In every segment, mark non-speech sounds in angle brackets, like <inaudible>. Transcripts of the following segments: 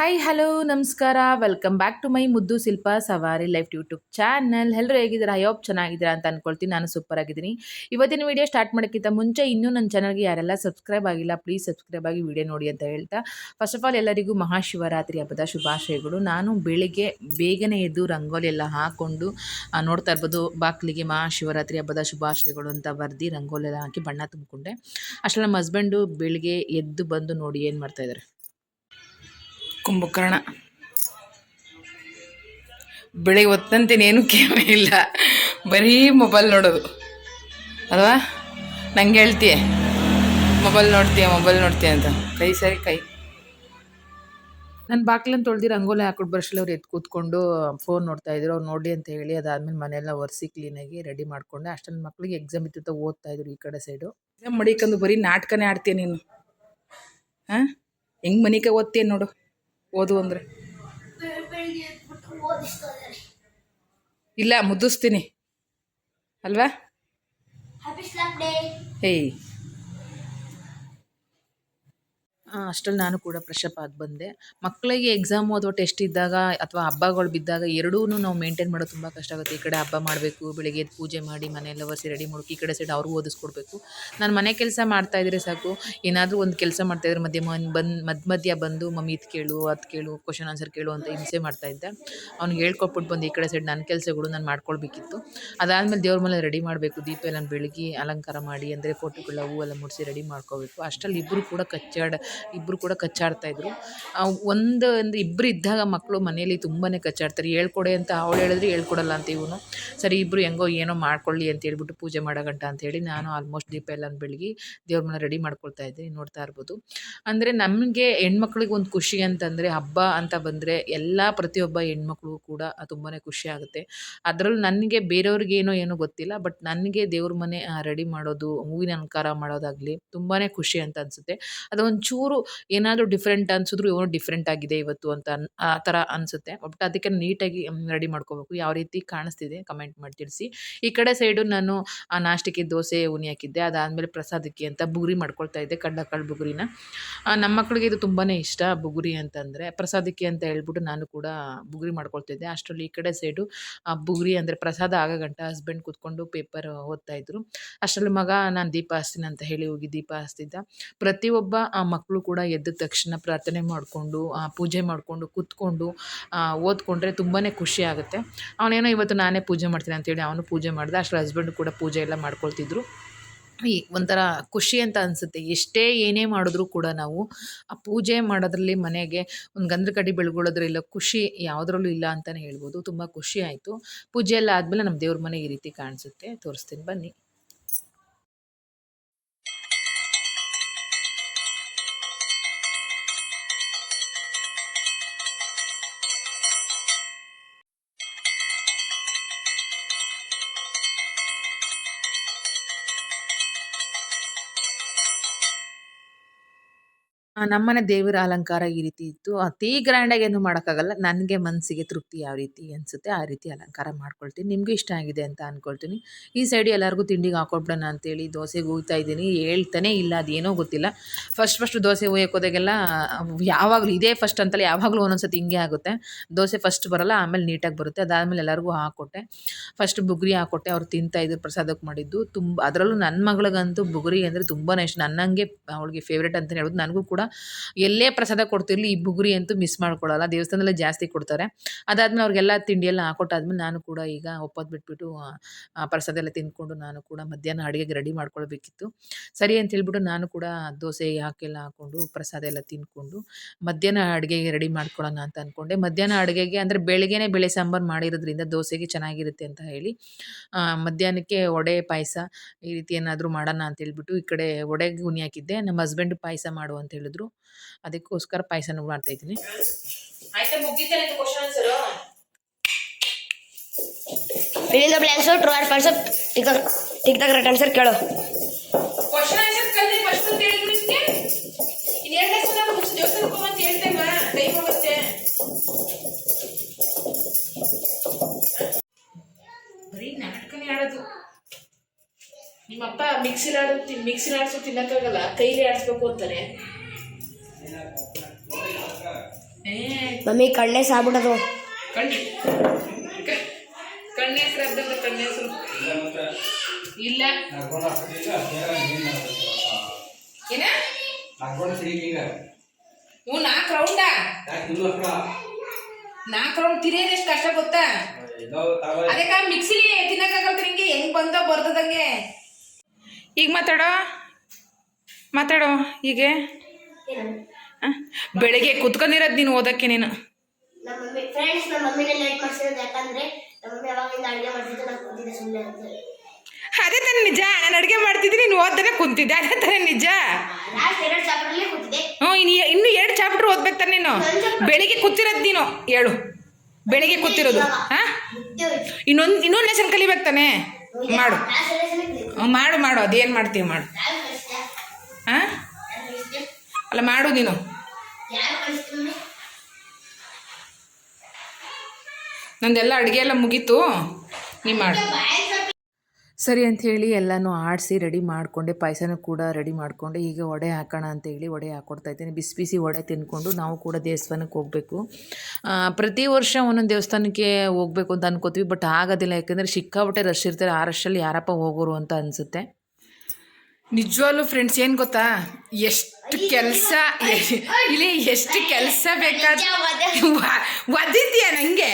Hi hello ನಮಸ್ಕಾರ. Welcome back to my Muddu Shilpa Savari life YouTube channel ಎಲ್ಲರೂ ಹೇಗಿದ್ದೀರಾ? Hope ಚೆನ್ನಾಗಿದ್ದೀರಾ ಅಂತ ಅನ್ಕೊಳ್ತೀನಿ. ನಾನು ಸೂಪರ್ ಆಗಿದ್ದೀನಿ. ಇವತ್ತಿನ ವಿಡಿಯೋ ಸ್ಟಾರ್ಟ್ ಮಾಡೋಕ್ಕಿಂತ ಮುಂಚೆ ಇನ್ನೂ ನನ್ನ ಚಾನಲ್ಗೆ ಯಾರೆಲ್ಲ ಸಬ್ಸ್ಕ್ರೈಬ್ ಆಗಿಲ್ಲ ಪ್ಲೀಸ್ ಸಬ್ಸ್ಕ್ರೈಬ್ ಆಗಿ ವಿಡಿಯೋ ನೋಡಿ ಅಂತ ಹೇಳ್ತಾ. ಫಸ್ಟ್ ಆಫ್ ಆಲ್ ಎಲ್ಲರಿಗೂ ಮಹಾಶಿವರಾತ್ರಿ ಹಬ್ಬದ ಶುಭಾಶಯಗಳು. ನಾನು ಬೆಳಿಗ್ಗೆ ಬೇಗನೆ ಎದ್ದು ರಂಗೋಲಿ ಎಲ್ಲ ಹಾಕ್ಕೊಂಡು ನೋಡ್ತಾ ಇರ್ಬೋದು. ಬಾಕ್ಲಿಗೆ ಮಹಾಶಿವರಾತ್ರಿ ಹಬ್ಬದ ಶುಭಾಶಯಗಳು ಅಂತ ಬರ್ದು ರಂಗೋಲಿ ಎಲ್ಲ ಹಾಕಿ ಬಣ್ಣ ತುಂಬಿಕೊಂಡೆ. ಅಷ್ಟೇ ನಮ್ಮ ಹಸ್ಬೆಂಡು ಬೆಳಿಗ್ಗೆ ಎದ್ದು ಬಂದು ನೋಡಿ ಏನು ಮಾಡ್ತಾ ಇದ್ದಾರೆ. ಕುಂಭಕರ್ಣ. ಬೆಳಿಗ್ಗೆ ಹೊತ್ತಂತೇನೇನು ಕೇಳಿ ಇಲ್ಲ. ಬರೀ ಮೊಬೈಲ್ ನೋಡೋದು. ಅಲ್ವಾ? ನಂಗೆ ಹೇಳ್ತೀಯ ಮೊಬೈಲ್ ನೋಡ್ತೀಯ ಮೊಬೈಲ್ ನೋಡ್ತೀಯ ಅಂತ. ಕೈ ಸರಿ, ಕೈ. ನನ್ನ ಬಾಕ್ಲನ್ನು ತೊಳ್ದಿರ ರಂಗೋಲಿ ಹಾಕೊಂಡು ಬರ್ಸಲ್ಲಿ ಅವ್ರು ಎದ್ದು ಕೂತ್ಕೊಂಡು ಫೋನ್ ನೋಡ್ತಾ ಇದ್ರು. ಅವ್ರು ನೋಡಿ ಅಂತ ಹೇಳಿ ಅದಾದ್ಮೇಲೆ ಮನೆಯೆಲ್ಲ ಒರೆಸಿ ಕ್ಲೀನಾಗಿ ರೆಡಿ ಮಾಡಿಕೊಂಡೆ. ಅಷ್ಟೊಂದು ಮಕ್ಳಿಗೆ ಎಕ್ಸಾಮ್ ಇತ್ತು ಓದ್ತಾ ಇದ್ರು ಈ ಕಡೆ ಸೈಡು ಮಡಿಕಂದು ಬರೀ ನಾಟಕನೇ ಆಡ್ತೀಯ ನೀನು? ಹಾಂ ಹೆಂಗೆ ಮನೆಗೆ ಓದ್ತೀಯ ನೋಡು? ಓದು ಅಂದರೆ? ಇಲ್ಲ ಮುದ್ದಿಸ್ತೀನಿ. ಅಲ್ವಾ? ಏಯ್. ಅಷ್ಟರಲ್ಲಿ ನಾನು ಕೂಡ ಫ್ರೆಶಪ್ ಆಗಿ ಬಂದೆ. ಮಕ್ಕಳಿಗೆ ಎಕ್ಸಾಮ್ ಅಥವಾ ಟೆಸ್ಟ್ ಇದ್ದಾಗ ಅಥವಾ ಹಬ್ಬಗಳು ಬಿದ್ದಾಗ ಎರಡೂ ನಾವು ಮೇಂಟೈನ್ ಮಾಡೋದು ತುಂಬ ಕಷ್ಟ ಆಗುತ್ತೆ. ಈ ಕಡೆ ಹಬ್ಬ ಮಾಡಬೇಕು, ಬೆಳಿಗ್ಗೆ ಎದ್ದು ಪೂಜೆ ಮಾಡಿ, ಮನೆಯೆಲ್ಲ ಒರೆಸಿ ರೆಡಿ ಮಾಡೋಕೆ, ಈ ಕಡೆ ಸೈಡ್ ಅವ್ರಿಗೂ ಓದಿಸ್ಕೊಡ್ಬೇಕು. ನಾನು ಮನೆ ಕೆಲಸ ಮಾಡ್ತಾ ಇದ್ರೆ ಸಾಕು. ಏನಾದರೂ ಒಂದು ಕೆಲಸ ಮಾಡ್ತಾಯಿದ್ರೆ ಇದ್ರೆ ಮನ್ ಬಂದು ಮಧ್ಯ ಮಧ್ಯ ಬಂದು ಮಮ್ಮಿ ಇದು ಕೇಳು, ಅದು ಕೇಳು ಕ್ವಶನ್ ಆನ್ಸರ್ ಕೇಳು ಅಂತ ಹಿಂಸೆ ಮಾಡ್ತಾ ಇದ್ದೆ. ಅವ್ನಿಗೆ ಹೇಳ್ಕೊಟ್ಬಿಟ್ಟು ಬಂದು ಈ ಕಡೆ ಸೈಡ್ ನನ್ನ ಕೆಲಸಗಳು ನಾನು ಮಾಡ್ಕೊಳ್ಬೇಕಿತ್ತು. ಅದಾದಮೇಲೆ ದೇವ್ರ ಮೇಲೆ ರೆಡಿ ಮಾಡಬೇಕು. ದೀಪ ಎಲ್ಲ ಬೆಳಗ್ಗೆ ಅಲಂಕಾರ ಮಾಡಿ, ಅಂದರೆ ಫೋಟೋಗಳ ಹೂವೆಲ್ಲ ಮುಡಿಸಿ ರೆಡಿ ಮಾಡ್ಕೋಬೇಕು. ಅಷ್ಟರಲ್ಲಿ ಇಬ್ಬರು ಕೂಡ ಕಚ್ಚಾಡ ಇಬ್ಬರು ಕೂಡ ಕಚ್ಚಾಡ್ತಾ ಇದ್ರು. ಒಂದು ಒಂದು ಇಬ್ಬರು ಇದ್ದಾಗ ಮಕ್ಕಳು ಮನೇಲಿ ತುಂಬಾ ಕಚ್ಚಾಡ್ತಾರೆ. ಹೇಳ್ಕೊಡೆ ಅಂತ ಅವಳು ಹೇಳಿದ್ರೆ ಹೇಳ್ಕೊಡಲ್ಲ ಅಂತ ಇವನು. ಸರಿ ಇಬ್ಬರು ಹೆಂಗೋ ಏನೋ ಮಾಡ್ಕೊಳ್ಳಿ ಅಂತ ಹೇಳ್ಬಿಟ್ಟು ಪೂಜೆ ಮಾಡೋ ಗಂಟ ಅಂತೇಳಿ ನಾನು ಆಲ್ಮೋಸ್ಟ್ ದೀಪ ಎಲ್ಲ ಬೆಳಗ್ಗೆ ದೇವ್ರ ಮನೆ ರೆಡಿ ಮಾಡ್ಕೊಳ್ತಾ ಇದ್ದೆ ನೋಡ್ತಾ ಇರ್ಬೋದು. ಅಂದರೆ ನಮಗೆ ಹೆಣ್ಮಕ್ಳಿಗೆ ಒಂದು ಖುಷಿ ಅಂತಂದರೆ ಹಬ್ಬ ಅಂತ ಬಂದರೆ ಎಲ್ಲ ಪ್ರತಿಯೊಬ್ಬ ಹೆಣ್ಮಕ್ಳು ಕೂಡ ತುಂಬಾ ಖುಷಿ ಆಗುತ್ತೆ. ಅದರಲ್ಲೂ ನನಗೆ ಬೇರೆಯವ್ರಿಗೇನೋ ಏನೋ ಗೊತ್ತಿಲ್ಲ ಬಟ್ ನನಗೆ ದೇವ್ರ ಮನೆ ರೆಡಿ ಮಾಡೋದು, ಹೂವಿನ ಅಲಂಕಾರ ಮಾಡೋದಾಗಲಿ ತುಂಬಾ ಖುಷಿ ಅಂತ ಅನಿಸುತ್ತೆ. ಅದು ಒಂಚೂರು ಏನಾದರೂ ಡಿಫ್ರೆಂಟ್ ಅನ್ಸಿದ್ರು ಏನೋ ಡಿಫ್ರೆಂಟ್ ಆಗಿದೆ ಇವತ್ತು ಅಂತ ಆ ಥರ ಅನಿಸುತ್ತೆ. ಬಟ್ ಅದಕ್ಕೆ ನೀಟಾಗಿ ರೆಡಿ ಮಾಡ್ಕೋಬೇಕು. ಯಾವ ರೀತಿ ಕಾಣಿಸ್ತಿದೆ ಕಮೆಂಟ್ ಮಾಡಿ ತಿಳಿಸಿ. ಈ ಕಡೆ ಸೈಡು ನಾನು, ಆ ನಾಷ್ಟಕ್ಕೆ ದೋಸೆ, ಉನಿ ಹಾಕಿದ್ದೆ. ಅದಾದಮೇಲೆ ಪ್ರಸಾದಕ್ಕೆ ಅಂತ ಬುಗುರಿ ಮಾಡ್ಕೊಳ್ತಾ ಇದ್ದೆ ಕಡ್ಲೆಕಾಳು ಬುಗುರಿನ. ನಮ್ಮ ಮಕ್ಕಳಿಗೆ ಇದು ತುಂಬಾ ಇಷ್ಟ ಬುಗುರಿ ಅಂತಂದರೆ. ಪ್ರಸಾದಕ್ಕೆ ಅಂತ ಹೇಳ್ಬಿಟ್ಟು ನಾನು ಕೂಡ ಬುಗುರಿ ಮಾಡ್ಕೊಳ್ತಿದ್ದೆ ಅಷ್ಟರಲ್ಲಿ ಈ ಕಡೆ ಸೈಡು ಬುಗುರಿ ಅಂದರೆ ಪ್ರಸಾದ ಆಗ ಗಂಟ ಹಸ್ಬೆಂಡ್ ಕೂತ್ಕೊಂಡು ಪೇಪರ್ ಓದ್ತಾ ಇದ್ರು. ಅಷ್ಟರಲ್ಲಿ ಮಗ, ನಾನು ದೀಪ ಹಚ್ತೀನಿ ಅಂತ ಹೇಳಿ ಹೋಗಿ ದೀಪ ಹಚ್ತಿದ್ದ. ಪ್ರತಿಯೊಬ್ಬ ಆ ಮಕ್ಕಳು ಕೂಡ ಎದ್ದ ತಕ್ಷಣ ಪ್ರಾರ್ಥನೆ ಮಾಡಿಕೊಂಡು ಪೂಜೆ ಮಾಡಿಕೊಂಡು, ಕೂತ್ಕೊಂಡು ಓದ್ಕೊಂಡ್ರೆ ತುಂಬಾ ಖುಷಿ ಆಗುತ್ತೆ. ಅವನೇನೋ ಇವತ್ತು ನಾನೇ ಪೂಜೆ ಮಾಡ್ತೀನಿ ಅಂತೇಳಿ ಅವನು ಪೂಜೆ ಮಾಡಿದ, ಅಷ್ಟರ ಹಸ್ಬೆಂಡ್ ಕೂಡ ಪೂಜೆ ಎಲ್ಲ ಮಾಡ್ಕೊಳ್ತಿದ್ರು. ಈ ಒಂಥರ ಖುಷಿ ಅಂತ ಅನಿಸುತ್ತೆ. ಎಷ್ಟೇ ಏನೇ ಮಾಡಿದ್ರೂ ಕೂಡ ನಾವು ಆ ಪೂಜೆ ಮಾಡೋದ್ರಲ್ಲಿ ಮನೆಗೆ ಒಂದು ಗಂಧದ ಕಡ್ಡಿ ಬೆಳ್ಗೊಳ್ಳೋದ್ರಲ್ಲ ಖುಷಿ ಯಾವುದ್ರಲ್ಲೂ ಇಲ್ಲ ಅಂತಲೇ ಹೇಳ್ಬೋದು. ತುಂಬ ಖುಷಿ ಆಯಿತು. ಪೂಜೆ ಎಲ್ಲ ಆದಮೇಲೆ ನಮ್ಮ ದೇವ್ರ ಮನೆ ಈ ರೀತಿ ಕಾಣಿಸುತ್ತೆ. ತೋರಿಸ್ತೀನಿ. ಬನ್ನಿ. ನಮ್ಮನೆ ದೇವರ ಅಲಂಕಾರ ಈ ರೀತಿ ಇತ್ತು. ಅತಿ ಗ್ರ್ಯಾಂಡಾಗಿ ಏನು ಮಾಡೋಕ್ಕಾಗಲ್ಲ. ನನಗೆ ಮನಸ್ಸಿಗೆ ತೃಪ್ತಿ ಯಾವ ರೀತಿ ಅನಿಸುತ್ತೆ ಆ ರೀತಿ ಅಲಂಕಾರ ಮಾಡ್ಕೊಳ್ತೀನಿ. ನಿಮಗೂ ಇಷ್ಟ ಆಗಿದೆ ಅಂತ ಅಂದ್ಕೊಳ್ತೀನಿ ಈ ಸೈಡ್ ಎಲ್ಲರಿಗೂ ತಿಂಡಿಗೆ ಹಾಕೊಡ್ಬಿಡೋಣ ಅಂತೇಳಿ ದೋಸೆಗೆ ಹೋಗ್ತಾ ಇದ್ದೀನಿ. ಹೇಳ್ತಾನೆ ಇಲ್ಲ, ಅದೇನೋ ಗೊತ್ತಿಲ್ಲ. ಫಸ್ಟ್ ಫಸ್ಟ್ ದೋಸೆ ಹೋದಾಗೆಲ್ಲ ಯಾವಾಗಲೂ ಇದೇ ಫಸ್ಟ್ ಅಂತಲ್ಲ, ಯಾವಾಗಲೂ ಒಂದೊಂದ್ಸತಿ ಹಿಂಗೆ ಆಗುತ್ತೆ. ದೋಸೆ ಫಸ್ಟ್ ಬರೋಲ್ಲ, ಆಮೇಲೆ ನೀಟಾಗಿ ಬರುತ್ತೆ. ಅದಾದಮೇಲೆ ಎಲ್ಲರಿಗೂ ಹಾಕ್ಕೊಟ್ಟೆ ಫಸ್ಟ್ ಬುಗುರಿ ಹಾಕ್ಕೊಟ್ಟೆ ಅವ್ರು ತಿಂತಾ ಇದ್ರು ಪ್ರಸಾದಕ್ಕೆ ಮಾಡಿದ್ದು. ತುಂಬ, ಅದರಲ್ಲೂ ನನ್ನ ಮಗಳಿಗಂತೂ ಬುಗುರಿ ಅಂದರೆ ತುಂಬಾ ಇಷ್ಟ. ನನ್ನಂಗೆ ಅವಳಿಗೆ ಫೇವ್ರೇಟ್ ಅಂತಲೇ ಹೇಳೋದು ನನಗೂ ಕೂಡ ಎಲ್ಲೇ ಪ್ರಸಾದ ಕೊಡ್ತಿರ್ಲಿ ಈ ಬುಗುರಿ ಅಂತೂ ಮಿಸ್ ಮಾಡ್ಕೊಳ್ಳಲ್ಲ ದೇವಸ್ಥಾನದಲ್ಲೇ ಜಾಸ್ತಿ ಕೊಡ್ತಾರೆ. ಅದಾದ್ಮೇಲೆ ಅವ್ರಿಗೆಲ್ಲ ತಿಂಡಿಯೆಲ್ಲ ಹಾಕೊಟ್ಟಾದ್ಮೇಲೆ ನಾನು ಕೂಡ ಈಗ ಒಪ್ಪದ್ ಬಿಟ್ಬಿಟ್ಟು ಪ್ರಸಾದ ಎಲ್ಲ ತಿಂದ್ಕೊಂಡು ನಾನು ಕೂಡ ಮಧ್ಯಾಹ್ನ ಅಡುಗೆಗೆ ರೆಡಿ ಮಾಡ್ಕೊಳ್ಬೇಕಿತ್ತು. ಸರಿ ಅಂತ ಹೇಳ್ಬಿಟ್ಟು ನಾನು ಕೂಡ ದೋಸೆ ಹಾಕೆಲ್ಲ ಹಾಕೊಂಡು ಪ್ರಸಾದ ಎಲ್ಲ ತಿನ್ಕೊಂಡು ಮಧ್ಯಾಹ್ನ ಅಡುಗೆಗೆ ರೆಡಿ ಮಾಡ್ಕೊಳ್ಳೋಣ ಅಂತ ಅನ್ಕೊಂಡೆ. ಮಧ್ಯಾಹ್ನ ಅಡುಗೆಗೆ ಅಂದ್ರೆ ಬೆಳಿಗ್ಗೆನೆ ಬೇಳೆ ಸಾಂಬಾರ್ ಮಾಡಿರೋದ್ರಿಂದ ದೋಸೆಗೆ ಚೆನ್ನಾಗಿರುತ್ತೆ ಅಂತ ಹೇಳಿ ಮಧ್ಯಾಹ್ನಕ್ಕೆ ಒಡೆ ಪಾಯಸ ಈ ರೀತಿ ಏನಾದರೂ ಮಾಡೋಣ ಅಂತ ಹೇಳ್ಬಿಟ್ಟು ಈ ಕಡೆ ವಡೆಗೆ ಗುಣಿ ಹಾಕಿದ್ದೆ. ನಮ್ಮ ಹಸ್ಬೆಂಡ್ ಪಾಯಸ ಮಾಡು ಅಂತ ಹೇಳಿದ್ರು. ಅದಕ್ಕೋಸ್ಕರ ಪಾಯಸ ಮಾಡ್ತಾ ಇದ್ದೀನಿ. ಆಯ್ತಾ ಮುಗಿತಾನೆ ಆನ್ಸರ್ the correct answer ಕೇಳು. ಕ್ವಶನ್ ಆನ್ಸರ್ ಹೇಳಿದ್ರು ಆಡೋದು. ನಿಮ್ಮಪ್ಪ ಮಿಕ್ಸಿಲ್ ಆಡೋ ಮಿಕ್ಸಿಲಿ ಆಡ್ಸೋ ತಿನ್ನಕ್ಕಾಗಲ್ಲ ಕೈಲಿ ಆಡಿಸ್ಬೇಕು ಅಂತಾನೆ. ಏ ಮಮ್ಮಿ ಕಣ್ಣೇ ಸಾಬಿಡೋದು ಕಣ್ಣಿ ಕಣ್ಣೆ ಹೆಸರು ಕಣ್ಣೆ ಹೆಸರು ಇಲ್ಲ. ಏನ? ಹ್ಞೂ, ನಾಲ್ಕು ರೌಂಡ ನಾಲ್ಕು ರೌಂಡ್ ತಿರಿಯೋದು ಎಷ್ಟು ಕಷ್ಟ ಗೊತ್ತಾ? ಅದಕ್ಕೆ ಮಿಕ್ಸಿಲಿ ತಿನ್ನಕ್ಕಾಗಲ್ಲ ನಿಂಗೆ, ಹೆಂಗ್ ಬಂದೋ ಬರ್ದದಂಗೆ. ಈಗ ಮಾತಾಡೋ? ಮಾತಾಡೋ, ಹೀಗೆ? ಬೆಳಿಗ್ಗೆ ಕುತ್ಕೊಂಡಿರೋದು ನೀನು ಓದಕ್ಕೆ ನೀನು. ಫ್ರೆಂಡ್ಸ್ ನಮ್ಮ ಮಮ್ಮಿನ ಲೇಟ್ ಮಾಡ್ಸಿರೋದು ಯಾಕಂದ್ರೆ ನಮ್ಮ ಮಮ್ಮಿ ಅವಾಗಿಂದ ಅಡುಗೆ ಮಾಡ್ತಿದ್ದು ನಾನು ಕೂತಿದ್ದೆ ಸುಮ್ಮನೆ ಅಂತ ಅದೇ ತಾನೇ ನಿಜ ನಾನು ಅಡುಗೆ ಮಾಡ್ತಿದ್ದೀನಿ ನೀನು ಓದ್ತಾನೆ ಕುಂತಿದ್ದೆ ಅದೇ ತಾನೇ ನಿಜ. ಲಾಸ್ಟ್ ಎರಡು ಚಾಪ್ಟರ್ಲಿ ಕೂತಿದ್ದೆ. ಹ್ಞೂ ಇನ್ನು ಇನ್ನು ಎರಡು ಚಾಪ್ಟರ್ ಓದ್ಬೇಕು ತಾನೆ ನೀನು. ಬೆಳಿಗ್ಗೆ ಕೂತಿರೋದು ನೀನು. ಹೇಳು ಬೆಳಿಗ್ಗೆ ಕೂತಿರೋದು. ಹಾಂ? ಇನ್ನೊಂದು ಇನ್ನೊಂದು ಲೆಸನ್ ಕಲಿಬೇಕು ತಾನೆ. ಮಾಡು. ಮಾಡು ಮಾಡು ಅದೇನು ಮಾಡ್ತೀವಿ ಮಾಡು. ಹಾಂ? ಅಲ್ಲ ಮಾಡು ನೀನು. ನಂದೆಲ್ಲ ಅಡುಗೆ ಎಲ್ಲ ಮುಗೀತು. ನೀ ಮಾಡು. ಸರಿ ಅಂತ ಹೇಳಿ ಎಲ್ಲನೂ ಆಡಿಸಿ ರೆಡಿ ಮಾಡಿಕೊಂಡೆ ಪಾಯಸನೂ ಕೂಡ ರೆಡಿ ಮಾಡಿಕೊಂಡೆ. ಈಗ ವಡೆ ಹಾಕೋಣ ಅಂತ ಹೇಳಿ ವಡೆ ಹಾಕ್ಕೊಡ್ತಾ ಇದ್ದೀನಿ. ಬಿಸಿ ಬಿಸಿ ವಡೆ ತಿನ್ಕೊಂಡು ನಾವು ಕೂಡ ದೇವಸ್ಥಾನಕ್ಕೆ ಹೋಗಬೇಕು. ಪ್ರತಿ ವರ್ಷ ಒಂದೊಂದು ದೇವಸ್ಥಾನಕ್ಕೆ ಹೋಗಬೇಕು ಅಂತ ಅನ್ಕೋತೀವಿ ಬಟ್ ಆಗೋದಿಲ್ಲ. ಯಾಕಂದರೆ ಸಿಕ್ಕಾಪಟ್ಟೆ ರಶ್ ಇರ್ತಾರೆ ಆ ರಶಲ್ಲಿ ಯಾರಪ್ಪ ಹೋಗೋರು ಅಂತ ಅನಿಸುತ್ತೆ. ನಿಜವಾಗ್ಲೂ ಫ್ರೆಂಡ್ಸ್ ಏನು ಗೊತ್ತಾ? ಎಷ್ಟು ಕೆಲಸ ಇಲ್ಲಿ ಎಷ್ಟು ಕೆಲಸ ಬೇಕಾದ ಒದಿತೀಯ ನನಗೆ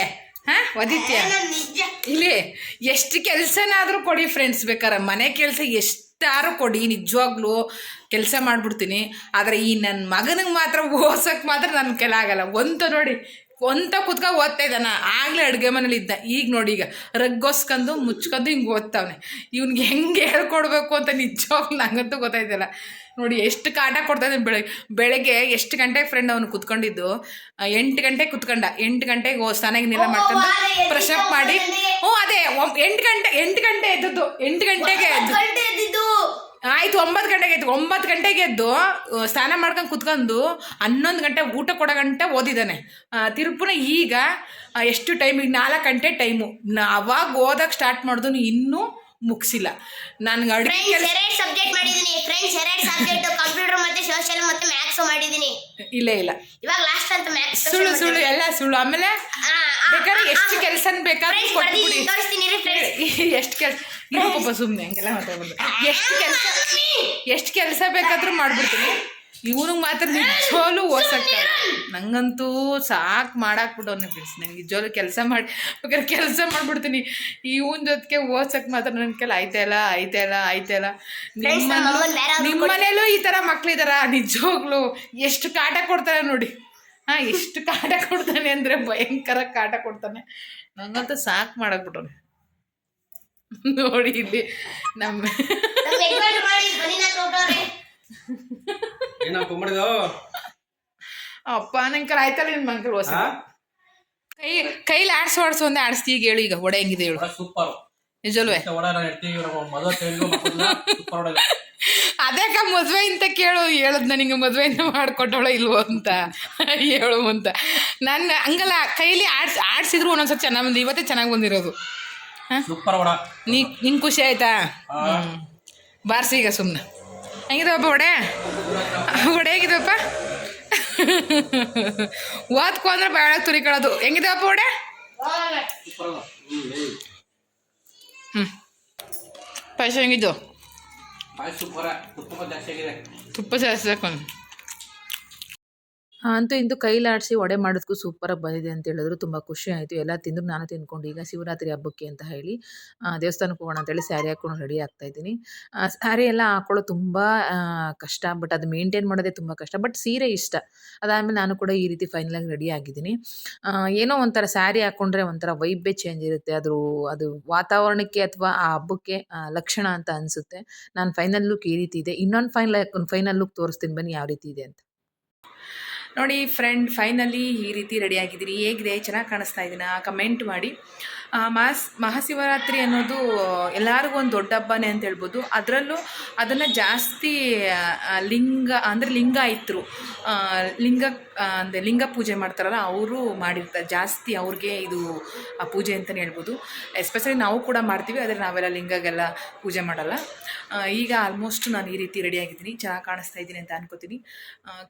ಹಾಂ ಒದಿತೀಯ ಇಲ್ಲಿ ಎಷ್ಟು ಕೆಲಸನಾದರೂ ಕೊಡಿ ಫ್ರೆಂಡ್ಸ್ ಬೇಕಾರೆ. ಮನೆ ಕೆಲಸ ಎಷ್ಟಾರು ಕೊಡಿ ನಿಜವಾಗ್ಲೂ ಕೆಲಸ ಮಾಡಿಬಿಡ್ತೀನಿ. ಆದರೆ ಈ ನನ್ನ ಮಗನಿಗೆ ಮಾತ್ರ ಓಸಕ್ಕೆ ಮಾತ್ರ ನನ್ನ ಕೆಲ ಆಗಲ್ಲ. ಒಂತ ನೋಡಿ ಒಂತ ಕುತ್ಕ ಓದ್ತಾ ಇದ್ದಾನ. ಆಗಲೇ ಅಡುಗೆ ಮನೇಲಿ ಇದ್ದ. ಈಗ ನೋಡಿ ಈಗ ರಗ್ಗೋಸ್ಕೊಂಡು ಮುಚ್ಕೊಂಡು ಹಿಂಗೆ ಓದ್ತಾವನೆ. ಇವ್ನಿಗೆ ಹೆಂಗೆ ಹೇಳ್ಕೊಡ್ಬೇಕು ಅಂತ ನಿಜವಾಗ್ಲೂ ನಂಗಂತೂ ಗೊತ್ತಾಯ್ತಲ್ಲ ನೋಡಿ ಎಷ್ಟು ಕಾಟ ಕೊಡ್ತಾ ಇದ್ದೀನಿ ಬೆಳಗ್ಗೆ ಬೆಳಗ್ಗೆ ಎಷ್ಟು ಗಂಟೆಗೆ ಫ್ರೆಂಡ್ ಅವನು ಕುತ್ಕೊಂಡಿದ್ದು? ಎಂಟು ಗಂಟೆಗೆ ಕುತ್ಕೊಂಡ. ಎಂಟು ಗಂಟೆಗೆ ಓ ನಿಲ್ಲ ಮಾಡ್ಕೊಂಡು ಪ್ರೆಶಪ್ ಅಪ್ ಮಾಡಿ. ಹ್ಞೂ ಅದೇ ಎಂಟು ಗಂಟೆ ಎಂಟು ಗಂಟೆ ಎದ್ದದ್ದು. ಎಂಟು ಗಂಟೆಗೆ ಎದ್ದು ಗಂಟೆ ಆಯ್ತು, ಒಂಬತ್ತು ಗಂಟೆಗೆ ಎದ್ದು, ಒಂಬತ್ತು ಗಂಟೆಗೆ ಎದ್ದು ಸ್ನಾನ ಮಾಡ್ಕೊಂಡು ಕುತ್ಕೊಂಡು ಹನ್ನೊಂದು ಗಂಟೆ ಊಟ ಕೊಡೋ ಗಂಟೆ ಓದಿದ್ದಾನೆ. ತಿರುಪುನ ಈಗ ಎಷ್ಟು ಟೈಮ್ ಈಗ ನಾಲ್ಕು ಗಂಟೆ ಟೈಮು ಅವಾಗ ಓದಕ್ಕೆ ಸ್ಟಾರ್ಟ್ ಮಾಡಿದ್ರು ಇನ್ನೂ ಮುಗಿಸಿಲ್ಲ. ನನ್ಗೆ ಅಡುಗೆ ಫ್ರೆಂಡ್ಸ್ ಎರಡು ಸಬ್ಜೆಕ್ಟ್ ಮಾಡಿದ್ದೀನಿ ಫ್ರೆಂಡ್ಸ್ ಎರಡು ಸಬ್ಜೆಕ್ಟ್ ಕಂಪ್ಯೂಟರ್ ಮತ್ತೆ ಸೋಷಿಯಲ್ ಮತ್ತೆ ಮ್ಯಾಥ್ಸ್ ಮಾಡಿದ್ದೀನಿ ಇಲ್ಲ ಇಲ್ಲ. ಇವಾಗ ಲಾಸ್ಟ್ ಅಂತ ಮ್ಯಾಥ್ಸ್ ಸುಳ್ಳು ಸುಳ್ಳು ಎಲ್ಲ ಸುಳ್ಳು. ಆಮೇಲೆ ಬೇಕಾದ್ರೆ ಎಷ್ಟು ಕೆಲಸ ಬೇಕಾದ್ರೂ ಕೊಟ್ಬಿಡಿ. ತೋರಿಸ್ತೀನಿ ರೀ ಫ್ರೆಂಡ್ಸ್ ಎಷ್ಟು ಕೆಲಸ ಇರಪ್ಪ ಸುಮ್ಮನೆ ಹಂಗೆಲ್ಲ ಮಾತಾಡ್ಬೋದು ಎಷ್ಟು ಕೆಲಸ ಎಷ್ಟು ಕೆಲಸ ಬೇಕಾದ್ರೂ ಮಾಡ್ಬಿಡ್ತೀನಿ. ಇವನಿಗೆ ಮಾತ್ರ ನಿಜವಾಗ್ಲೂ ಓಸಕ್ಕ ನಂಗಂತೂ ಸಾಕು ಮಾಡಾಕ್ಬಿಟ್ಟವ್ನೆ ಫ್ರೆಂಡ್ಸ್ ನಂಗೆ ನಿಜವಾಗ್ಲೂ ಕೆಲಸ ಮಾಡಿ ಬೇಕಾದ್ರೆ ಕೆಲಸ ಮಾಡ್ಬಿಡ್ತೀನಿ. ಇವನ ಜೊತೆಗೆ ಓದ್ಸಕ್ ಮಾತ್ರ ನನ್ನ ಕೆಲ ಆಯ್ತಾ ಇಲ್ಲ ಆಯ್ತಾ ಇಲ್ಲ ಆಯ್ತಾ ಇಲ್ಲ. ನಿಮ್ಮ ಮನೇಲೂ ಈ ಥರ ಮಕ್ಳಿದಾರ ನಿಜವಾಗ್ಲೂ. ಎಷ್ಟು ಕಾಟ ಕೊಡ್ತಾರೆ ನೋಡಿ. ಹಾಂ ಎಷ್ಟು ಕಾಟ ಕೊಡ್ತಾನೆ ಅಂದರೆ ಭಯಂಕರ ಕಾಟ ಕೊಡ್ತಾನೆ. ನಂಗಂತೂ ಸಾಕು ಮಾಡಾಕ್ಬಿಟ್ಟವ್ನೆ ನೋಡಿ ಇಲ್ಲಿ ನಮ್ಮ <laughs> ಮಾಡಿದೋ ಅಪ್ಪ ನಂಗೆ ಆಯ್ತಲ್ಲ ನಿನ್ ಮಂಕಲ್ ಹೊಸ ಕೈ ಕೈಲಿ ಆಡ್ಸು ಆಡ್ಸು ಒಂದೇ ಆಡ್ಸ್ತಿ ಈಗ ಹೇಳು ಈಗ ಒಡೆ ಹೆಂಗಿದೆ ಹೇಳು. ಸೂಪರ್. ನಿಜಲ್ವೇ? ಅದೇ ಅಕ್ಕ ಮದುವೆ ಇಂತ ಅಂತ ಕೇಳು ಹೇಳದ್ ನನಗೆ ಮದುವೆ ಇಂತ ಮಾಡ್ಕೊಟ್ಟೋಳ ಇಲ್ವೋ ಅಂತ. ಹೇಳು ಅಂತ. ನನ್ನ ಹಂಗಲ್ಲ ಕೈಲಿ ಆಡ್ಸ್ ಆಡ್ಸಿದ್ರು ಒಂದೊಂದ್ಸತಿ ಚೆನ್ನಾಗಿ ಬಂದು ಇವತ್ತೇ ಚೆನ್ನಾಗಿ ಬಂದಿರೋದು. ನೀ ನಿಂಗೆ ಖುಷಿ ಆಯ್ತಾ. ಬಾರ್ಸಿ ಈಗ ಸುಮ್ಮನೆ ಹೆಂಗಿದವಪ್ಪ ಒಡೆ? ಒಡೆ ಹೇಗಿದವಪ್ಪ ಓದ್ಕೊ ಅಂದ್ರೆ ಬಾಳ ತುರಿಕೊಳ್ಳೋದು ಹೆಂಗಿದವಪ್ಪ ಒಡೆ? ಹ್ಞೂ ಪಾಯಸ ಹೆಂಗಿದ್ದು ತುಪ್ಪ ಜಾಸ್ತಿ ಹಾಕೊಂಡು. ಅಂತೂ ಇಂದು ಕೈಲಾಡಿಸಿ ಒಡೆ ಮಾಡೋದಕ್ಕೂ ಸೂಪರಾಗಿ ಬಂದಿದೆ ಅಂತ ಹೇಳಿದ್ರು. ತುಂಬ ಖುಷಿ ಆಯಿತು. ಎಲ್ಲ ತಿಂದ್ರು ನಾನು ತಿಂದ್ಕೊಂಡು, ಈಗ ಶಿವರಾತ್ರಿ ಹಬ್ಬಕ್ಕೆ ಅಂತ ಹೇಳಿ ದೇವಸ್ಥಾನಕ್ಕೆ ಹೋಗೋಣ ಅಂತೇಳಿ ಸ್ಯಾರಿ ಹಾಕ್ಕೊಂಡು ರೆಡಿ ಆಗ್ತಾ ಇದ್ದೀನಿ. ಸ್ಯಾರಿ ಎಲ್ಲ ಹಾಕೊಳ್ಳೋದು ತುಂಬ ಕಷ್ಟ. ಬಟ್ ಅದು ಮೇಂಟೈನ್ ಮಾಡೋದೇ ತುಂಬ ಕಷ್ಟ. ಬಟ್ ಸೀರೆ ಇಷ್ಟ. ಅದಾದಮೇಲೆ ನಾನು ಕೂಡ ಈ ರೀತಿ ಫೈನಲಾಗಿ ರೆಡಿ ಆಗಿದ್ದೀನಿ. ಏನೋ ಒಂಥರ ಸ್ಯಾರಿ ಹಾಕ್ಕೊಂಡ್ರೆ ಒಂಥರ ವೈಬೇ ಚೇಂಜ್ ಇರುತ್ತೆ. ಅದ್ರ ಅದು ವಾತಾವರಣಕ್ಕೆ ಅಥವಾ ಆ ಹಬ್ಬಕ್ಕೆ ಲಕ್ಷಣ ಅಂತ ಅನಿಸುತ್ತೆ. ನಾನು ಫೈನಲ್ ಲುಕ್ ಈ ರೀತಿ ಇದೆ. ಇನ್ನೊಂದು ಫೈನಲ್ ಫೈನಲ್ ಲುಕ್ ತೋರಿಸ್ತೀನಿ. ಬನ್ನಿ ಯಾವ ರೀತಿ ಇದೆ ಅಂತ. ನೋಡಿ ಫ್ರೆಂಡ್ ಫೈನಲಿ ಈ ರೀತಿ ರೆಡಿ ಆಗಿದ್ದೀನಿ ಹೇಗಿದೆ? ಚೆನ್ನಾಗಿ ಕಾಣಿಸ್ತಾ ಇದ್ದೀನಾ ಕಮೆಂಟ್ ಮಾಡಿ. ಮಾಸ್ ಮಹಾಶಿವರಾತ್ರಿ ಅನ್ನೋದು ಎಲ್ಲರಿಗೂ ಒಂದು ದೊಡ್ಡ ಹಬ್ಬನೇ ಅಂತ ಹೇಳ್ಬೋದು. ಅದರಲ್ಲೂ ಅದನ್ನು ಜಾಸ್ತಿ ಲಿಂಗ, ಅಂದರೆ ಲಿಂಗಾಯಿತರು ಲಿಂಗ ಅಂದರೆ ಲಿಂಗ ಪೂಜೆ ಮಾಡ್ತಾರಲ್ಲ, ಅವರು ಮಾಡಿರ್ತಾರೆ. ಜಾಸ್ತಿ ಅವ್ರಿಗೆ ಇದು, ಆ, ಪೂಜೆ ಅಂತಲೇ ಹೇಳ್ಬೋದು. ಎಸ್ಪೆಷಲಿ ನಾವು ಕೂಡ ಮಾಡ್ತೀವಿ, ಆದರೆ ನಾವೆಲ್ಲ ಲಿಂಗಗೆಲ್ಲ ಪೂಜೆ ಮಾಡಲ್ಲ. ಈಗ ಆಲ್ಮೋಸ್ಟ್ ನಾನು ಈ ರೀತಿ ರೆಡಿಯಾಗಿದ್ದೀನಿ ಚೆನ್ನಾಗಿ ಕಾಣಿಸ್ತಾ ಇದ್ದೀನಿ ಅಂತ ಅನ್ಕೋತೀನಿ.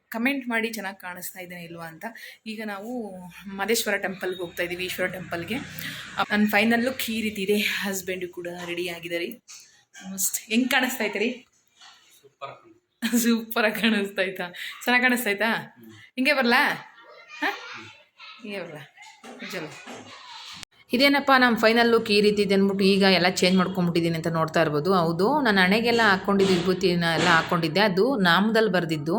ಕಮೆಂಟ್ ಮಾಡಿ ಚೆನ್ನಾಗಿ ಕಾಣಿಸ್ತಾ ಇದ್ದೇನೆ ಇಲ್ವಾ ಅಂತ. ಈಗ ನಾವು ಮಹದೇಶ್ವರ ಟೆಂಪಲ್ಗೆ ಹೋಗ್ತಾ ಇದ್ದೀವಿ, ಈಶ್ವರ ಟೆಂಪಲ್ಗೆ. ನನ್ನ ಫೈನಲ್ ಲುಕ್ ಈ ರೀತಿ ಇದೆ. ಹಸ್ಬೆಂಡು ಕೂಡ ರೆಡಿ ಆಗಿದ್ದಾರೆ. ಮಸ್ತ್ ಹೆಂಗೆ ಕಾಣಿಸ್ತಾ ಐತೆ ಸೂಪರ್ ಸೂಪರಾಗಿ ಕಾಣಿಸ್ತಾಯ್ತಾ ಚೆನ್ನಾಗಿ ಕಾಣಿಸ್ತಾ ಕಾಣಿಸ್ತಾಯ್ತಾ ಹಿಂಗೆ ಬರಲಾ? ಹಾಂ? ಹಿಂಗೆ ಬರಲಾ? ಚಲೋ. ಇದೇನಪ್ಪ ನಮ್ಮ ಫೈನಲ್ ಲುಕ್ ಈ ರೀತಿ ಇದೆ ಅಂದ್ಬಿಟ್ಟು ಈಗ ಎಲ್ಲ ಚೇಂಜ್ ಮಾಡ್ಕೊಂಬಿಟ್ಟಿದ್ದೀನಿ ಅಂತ ನೋಡ್ತಾ ಇರ್ಬೋದು. ಹೌದು, ನಾನು ಹಣೆಗೆಲ್ಲ ಹಾಕ್ಕೊಂಡಿದ್ದು ವಿಭೂತಿನ ಎಲ್ಲ ಹಾಕ್ಕೊಂಡಿದ್ದೆ ಅದು ನಾಮದಲ್ಲಿ ಬರೆದಿದ್ದು.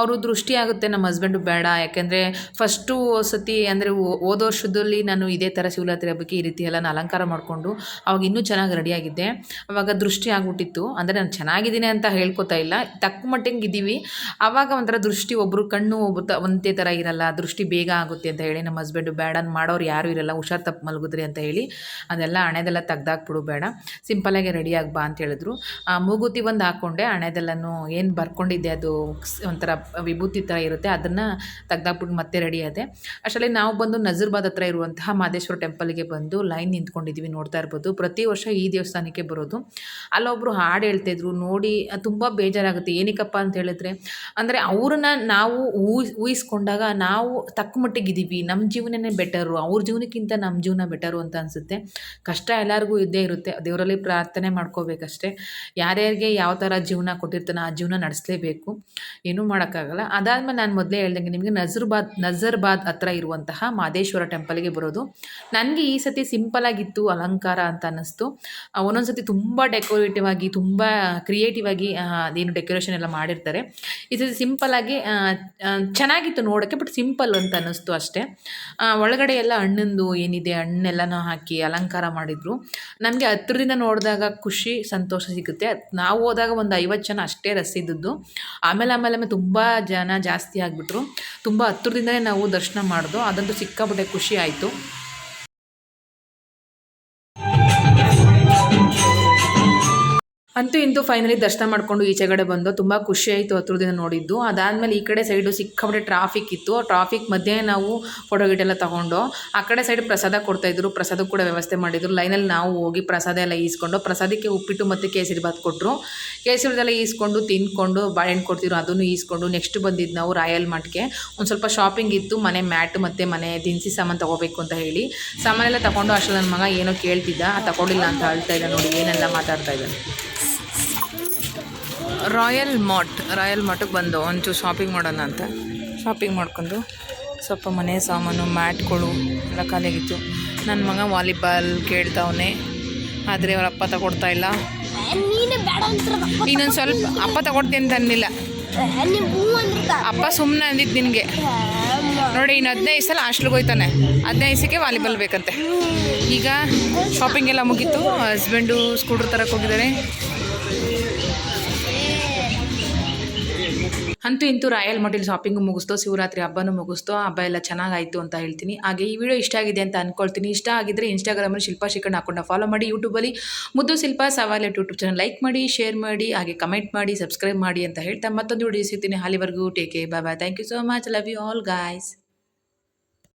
ಅವರು ದೃಷ್ಟಿ ಆಗುತ್ತೆ ನಮ್ಮ ಹಸ್ಬೆಂಡು ಬೇಡ. ಯಾಕೆಂದರೆ ಫಸ್ಟು ಸತಿ ಅಂದರೆ ಹೋದ ವರ್ಷದಲ್ಲಿ ನಾನು ಇದೇ ಥರ ಶಿವರಾತ್ರಿ ಹಬ್ಬಕ್ಕೆ ಈ ರೀತಿ ಎಲ್ಲ ನಾನು ಅಲಂಕಾರ ಮಾಡಿಕೊಂಡು ಅವಾಗ ಇನ್ನೂ ಚೆನ್ನಾಗಿ ರೆಡಿಯಾಗಿದ್ದೆ ಅವಾಗ ದೃಷ್ಟಿ ಆಗಿಬಿಟ್ಟಿತ್ತು. ಅಂದರೆ ನಾನು ಚೆನ್ನಾಗಿದ್ದೀನಿ ಅಂತ ಹೇಳ್ಕೊತಾ ಇಲ್ಲ. ತಕ್ಕ ಮಟ್ಟಿಗೆ ಇದ್ದೀವಿ. ಆವಾಗ ಒಂಥರ ದೃಷ್ಟಿ ಒಬ್ಬರು ಕಣ್ಣು ಒಬ್ಬ ತ, ಒಂದೇ ಥರ ಇರಲ್ಲ. ದೃಷ್ಟಿ ಬೇಗ ಆಗುತ್ತೆ ಅಂತ ಹೇಳಿ ನಮ್ಮ ಹಸ್ಬೆಂಡು ಬೇಡ ಮಾಡೋರು ಯಾರೂ ಇರಲ್ಲ. ಹುಷಾರ್ ತಪ್ಪು ಮಲಗಿದ್ರಿ ಅಂತ ಹೇಳಿ ಅದೆಲ್ಲ ಹಣೆದೆಲ್ಲ ತೆಗ್ದಾಕ್ಬಿಡು ಬೇಡ. ಸಿಂಪಲಾಗಿ ರೆಡಿಯಾಗಿ ಬಾ ಅಂತ ಹೇಳಿದ್ರು. ಆ, ಮೂಗುತಿ ಒಂದು ಹಾಕ್ಕೊಂಡೆ ಹಣೆದೆಲ್ಲನೂ ಏನು ಬರ್ಕೊಂಡಿದ್ದೆ ಅದು ಒಂಥರ ವಿಭೂತಿ ಥರ ಇರುತ್ತೆ ಅದನ್ನು ತೆಗ್ದಾಕ್ಬಿಟ್ಟು ಮತ್ತೆ ರೆಡಿ ಆದೆ. ಅಷ್ಟರಲ್ಲಿ ನಾವು ಬಂದು ನಜರ್ಬಾದ್ ಹತ್ರ ಇರುವಂತಹ ಮಹದೇಶ್ವರ ಟೆಂಪಲ್ಗೆ ಬಂದು ಲೈನ್ ನಿಂತ್ಕೊಂಡಿದ್ದೀವಿ ನೋಡ್ತಾ ಇರ್ಬೋದು. ಪ್ರತಿ ವರ್ಷ ಈ ದೇವಸ್ಥಾನಕ್ಕೆ ಬರೋದು. ಅಲ್ಲೊಬ್ಬರು ಹಾಡು ಹೇಳ್ತಾಯಿದ್ರು ನೋಡಿ ತುಂಬ ಬೇಜಾರಾಗುತ್ತೆ. ಏನಕ್ಕಪ್ಪ ಅಂತ ಹೇಳಿದ್ರೆ ಅಂದರೆ ಅವ್ರನ್ನ ನಾವು ಊಹಿಸ್ ಊಹಿಸ್ಕೊಂಡಾಗ ನಾವು ತಕ್ಕ ಮಟ್ಟಿಗೆ ಇದ್ದೀವಿ ನಮ್ಮ ಜೀವನನೇ ಬೆಟರು ಅವ್ರ ಜೀವನಕ್ಕಿಂತ ನಮ್ಮ ಜೀವನ ಬೆಟರು ಅಂತ ಅನಿಸುತ್ತೆ. ಕಷ್ಟ ಎಲ್ಲರಿಗೂ ಇದ್ದೇ ಇರುತ್ತೆ. ದೇವರಲ್ಲಿ ಪ್ರಾರ್ಥನೆ ಮಾಡ್ಕೋಬೇಕಷ್ಟೇ. ಯಾರ್ಯಾರಿಗೆ ಯಾವ ಥರ ಜೀವನ ಕೊಟ್ಟಿರ್ತಾನೆ ಆ ಜೀವನ ನಡೆಸಲೇಬೇಕು. ಏನೂ ಮಾಡೋಕ್ಕಾಗಲ್ಲ. ಅದಾದಮೇಲೆ ನಾನು ಮೊದಲೇ ಹೇಳ್ದಂಗೆ ನಿಮಗೆ ನಜರ್ಬಾದ್ ನಜರ್ಬಾದ್ ಹತ್ರ ಇರುವಂತಹ ಮಾದೇಶ್ವರ ಟೆಂಪಲ್ಗೆ ಬರೋದು. ನನಗೆ ಈ ಸತಿ ಸಿಂಪಲ್ ಆಗಿತ್ತು ಅಲಂಕಾರ ಅಂತ ಅನ್ನಿಸ್ತು. ಒಂದೊಂದು ಸತಿ ತುಂಬ ಡೆಕೋರೇಟಿವ್ ಆಗಿ, ತುಂಬ ಕ್ರಿಯೇಟಿವ್ ಆಗಿ ಅದೇನು ಡೆಕೋರೇಷನ್ ಎಲ್ಲ ಮಾಡಿರ್ತಾರೆ. ಈ ಸತಿ ಆಗಿ ಚೆನ್ನಾಗಿತ್ತು ನೋಡೋಕ್ಕೆ, ಬಟ್ ಸಿಂಪಲ್ ಅಂತ ಅನ್ನಿಸ್ತು ಅಷ್ಟೇ. ಒಳಗಡೆ ಎಲ್ಲ ಹಣ್ಣಿಂದು ಏನಿದೆ ಹಣ್ಣೆಲ್ಲನೂ ಹಾಕಿ ಅಲಂಕಾರ ಮಾಡಿದರು. ನಮಗೆ ಹತ್ರದಿಂದ ನೋಡಿದಾಗ ಖುಷಿ, ಸಂತೋಷ ಸಿಗುತ್ತೆ. ನಾವು ಹೋದಾಗ ಒಂದು ಐವತ್ತು ಜನ ಅಷ್ಟೇ ರಸಿದ್ದದ್ದು ಆಮೇಲೆ ಆಮೇಲೆ ಆಮೇಲೆ ತುಂಬ ಜನ ಜಾಸ್ತಿ ಆಗಿಬಿಟ್ರು. ತುಂಬ ಹತ್ರದಿಂದಲೇ ನಾವು ದರ್ಶನ ಮಾಡಿದ್ರು ಅದಂತೂ ಸಿಕ್ಕಾಪಟ್ಟೆ ಖುಷಿ ಆಯಿತು. ಅಂತೂ ಇಂತೂ ಫೈನಲಿ ದರ್ಶನ ಮಾಡಿಕೊಂಡು ಈಚೆಗಡೆ ಬಂದು ತುಂಬ ಖುಷಿ ಆಯಿತು ದಿನ ನೋಡಿದ್ದು. ಅದಾದಮೇಲೆ ಈ ಕಡೆ ಸೈಡು ಸಿಕ್ಕಾಪಟ್ಟೆ ಟ್ರಾಫಿಕ್ ಇತ್ತು. ಟ್ರಾಫಿಕ್ ಮಧ್ಯೆ ನಾವು ಫೋಟೋ ಗಿಟೆಲ್ಲ ತೊಗೊಂಡು ಆ ಕಡೆ ಸೈಡ್ ಪ್ರಸಾದ ಕೊಡ್ತಾಯಿದ್ರು ಪ್ರಸಾದ ಕೂಡ ವ್ಯವಸ್ಥೆ ಮಾಡಿದ್ರು. ಲೈನಲ್ಲಿ ನಾವು ಹೋಗಿ ಪ್ರಸಾದ ಎಲ್ಲ ಈಸ್ಕೊಂಡು ಪ್ರಸಾದಕ್ಕೆ ಉಪ್ಪಿಟ್ಟು ಮತ್ತು ಕೇಸರಿ ಬಾತ್ ಕೊಟ್ಟರು ಕೇಸರಿದೆಲ್ಲ ಈಸ್ಕೊಂಡು ತಿಂದ್ಕೊಂಡು ಬಾಳೆಹಣ್ಣು ಕೊಡ್ತಿದ್ರು ಅದನ್ನು ಈಸ್ಕೊಂಡು ನೆಕ್ಸ್ಟ್ ಬಂದಿದ್ದು ನಾವು ರಾಯಲ್ ಮಾರ್ಟ್ಗೆ ಒಂದು ಸ್ವಲ್ಪ ಶಾಪಿಂಗ್ ಇತ್ತು. ಮನೆ ಮ್ಯಾಟ್ ಮತ್ತು ಮನೆ ದಿನಸಿ ಸಾಮಾನು ತೊಗೋಬೇಕು ಅಂತ ಹೇಳಿ. ಸಾಮಾನೆಲ್ಲ ತಗೊಂಡು ಅಷ್ಟು ನನ್ನ ಮಗ ಏನೋ ಕೇಳ್ತಿದ್ದ. ತಗೊಂಡಿಲ್ಲ ಅಂತ ಹೇಳ್ತಾ ಇದ್ದ ನೋಡಿ, ಏನೆಲ್ಲ ಮಾತಾಡ್ತಾ ಇದ್ದಾನೆ. ರಾಯಲ್ ಮಾರ್ಟ್ ರಾಯಲ್ ಮಾರ್ಟಿಗೆ ಬಂದು ಒಂಚೂರು ಶಾಪಿಂಗ್ ಮಾಡೋಣ ಅಂತ. ಶಾಪಿಂಗ್ ಮಾಡ್ಕೊಂಡು ಸ್ವಲ್ಪ ಮನೆ ಸಾಮಾನು ಮ್ಯಾಟ್ಗಳು ಎಲ್ಲ ಖಾಲಿಯಾಗಿತ್ತು. ನನ್ನ ಮಗ ವಾಲಿಬಾಲ್ ಕೇಳ್ತಾವನೆ. ಆದರೆ ಅವ್ರ ಅಪ್ಪ ತಗೊಡ್ತಾ ಇಲ್ಲ. ಇನ್ನೊಂದು ಸ್ವಲ್ಪ ಅಪ್ಪ ತಗೊಡ್ತೀನಿ ಅಂತ ಅಪ್ಪ ಸುಮ್ಮನೆ ಅಂದಿದ್ದು ನಿನಗೆ. ನೋಡಿ, ಇನ್ನು ಹದಿನೈದು ಸಲ ಹಾಸ್ಟ್ಲಿಗೆ ಹೋಯ್ತಾನೆ. ಹದಿನೈದು ಸಕ್ಕೆ ವಾಲಿಬಾಲ್ ಬೇಕಂತೆ. ಈಗ ಶಾಪಿಂಗ್ ಎಲ್ಲ ಮುಗೀತು. ಹಸ್ಬೆಂಡು ಸ್ಕೂಟ್ರ್ ತರಕ್ಕೆ ಹೋಗಿದ್ದಾರೆ. ಅಂತೂ ಇಂತೂ ರಾಯಲ್ ಮೋಟೆಲ್ ಶಾಪಿಂಗ್ ಮುಗಿಸ್ತೋ, ಶಿವರಾತ್ರಿ ಹಬ್ಬನೂ ಮುಗಿಸ್ತೋ ಹಬ್ಬ ಎಲ್ಲ ಚೆನ್ನಾಗಾಯಿತು ಅಂತ ಹೇಳ್ತೀನಿ. ಹಾಗೆ ಈ ವಿಡಿಯೋ ಇಷ್ಟ ಆಗಿದೆ ಅಂತ ಅನ್ಕೊಳ್ತೀನಿ. ಇಷ್ಟ ಆಗಿದ್ರೆ ಇನ್ಸ್ಟಾಗ್ರಾಮಲ್ಲಿ ಶಿಲ್ಪಾ ಶಿಕಣ್ ಹಾಕೊಂಡು ಫಾಲೋ ಮಾಡಿ. ಯೂಟ್ಯೂಬಲ್ಲಿ ಮುದ್ದು ಶಿಲ್ಪಾ ಸವಾಲೆಟ್ ಯೂಟ್ಯೂಬ್ ಚಾನಲ್ ಲೈಕ್ ಮಾಡಿ ಶೇರ್ ಮಾಡಿ, ಹಾಗೆ ಕಮೆಂಟ್ ಮಾಡಿ ಸಬ್ಸ್ಕ್ರೈಬ್ ಮಾಡಿ ಅಂತ ಹೇಳ್ತಾ ಮತ್ತೊಂದು ವಿಡಿಯೋ ಸಿಗ್ತೀನಿ. ಅಲ್ಲಿವರೆಗೂ take bye bye thank you so much love you all guys